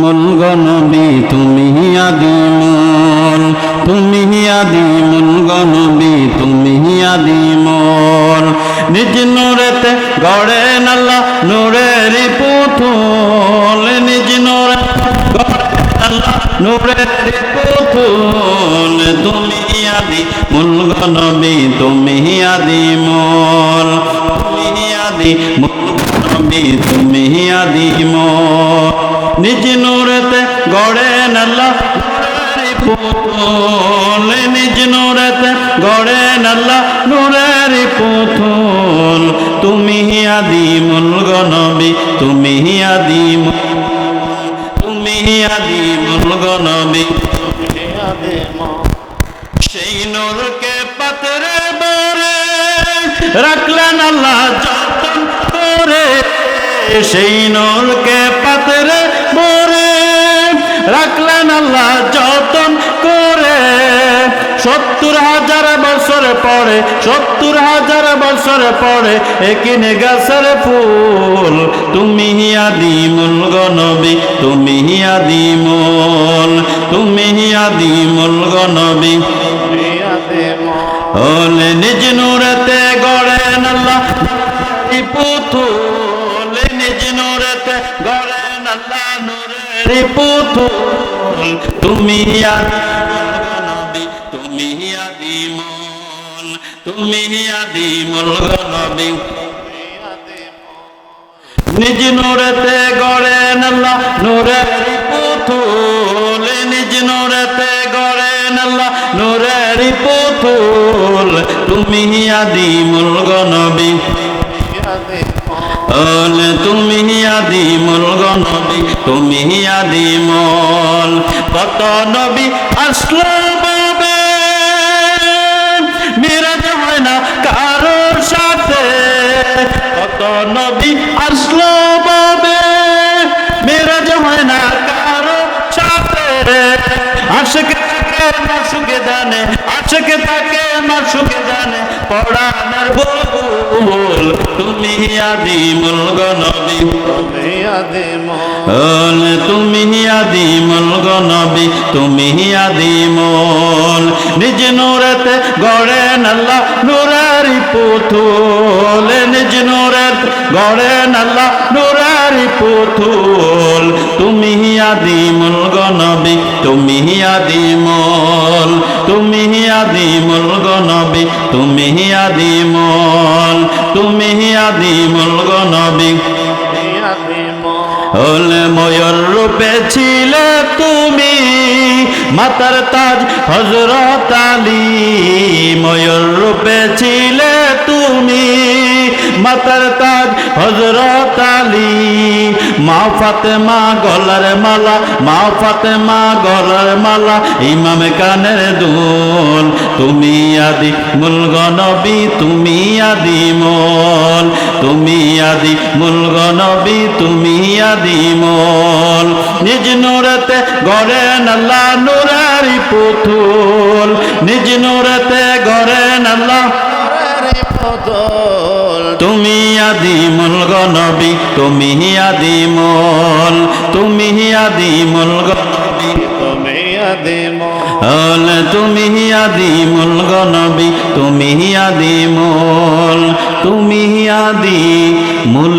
মূল গনবী তুমি আদিমল তুমি আদিমুল গনবী তুমি আদিমল নিজ নূরেতে গড়ে নাল্লা নূরের পুতুল। নিজ নূরে গড়ে নাল্লা নূরের পুতুল। তুমি আদি মূল গনবী তুমি আদিমল তুমি আদি মূল নবী তুমি আদিমল নিজ নূরেতে গড়ে নাল্লা। পুতুল নিজ নূরেতে গড়ে নাল্লা। নূরের পুতুল, তুমি আদিমুল গনবী তুমি আদিম তুমি আদিমুল গনবী সেই নূরকে পাতরে বরে রাখলেন আল্লাহ যতন করে। সেই নূরকে পাতরে বরে রাখলেন আল্লাহ যতন করে। সত্তর হাজার বছর পরে, সত্তর হাজার বছর পরে একিনে গাছের ফুল। তুমি আদিমুল গনবী তুমি আদিমুল তুমি আদিমুল গনবী ওলে নিজ নূরেতে গড়েন আল্লাহ পুতুল। নিজ নূরেতে গড়েন আল্লাহ নূরের পুতুল তুমি আদিমুল তুমি আদিমুল তুমি আদিমুল গনবী নিজ নূরেতে গড়েন আল্লাহ নূরের পুতুল নিজ নূরেতে গড়েন আল্লাহ নূরের পুতুল তুমি আদিমুল গনবী ওল তুমি আদিমুল গনবী তুমি আদিমুল কত নবী আসলো বাবে? মিরাজ হয় না কারোর সাথে। কত নবী আসলো বাবে? মিরাজ হয় না কারও সাথে। আশকে থাকে মাসুকে জানে, আশকে থাকে মাসুকে জানে। পড়ানোর তুমি আদিমুল গনবী। ওল তুমি আদিমুল গনবী তুমি আদিমুল। নিজ নূরেতে গড়ে নাল্লা নূরারি পুতুল। নিজ নূরেত গড়ে নাল্লা নূরারি পুতুল, তুমি আদিমুল গনবী, তুমি আদিমুল তুমি আদিমুল গনবী, তুমি আদিমুল তুমি আদিমুল গনবী। হলে ময়ূর রূপে ছিলে তুমি, মাতার তাজ হজরত আলী। ময়ূর রূপে ছিলে তুমি, মাতার তাজ হজরত মা ফাতেমা গলার মালা মা ফাতেমা গলার মালা, ইমাম কানের দুল, তুমি আদি মুল গনবী তুমি আদি মল, তুমি আদি মুল গনবী তুমি আদি মল। নিজ নূরেতে গড়ে নাল্লা নূরারি পুতুল, নিজ নূরেতে নাল্লা তুমি আদিমুল গনবী, তুমি আদিমুল তুমি আদিমুল গনবী হল তুমি আদিমুল গনবী, তুমি আদিমুল, তুমি আদি মুল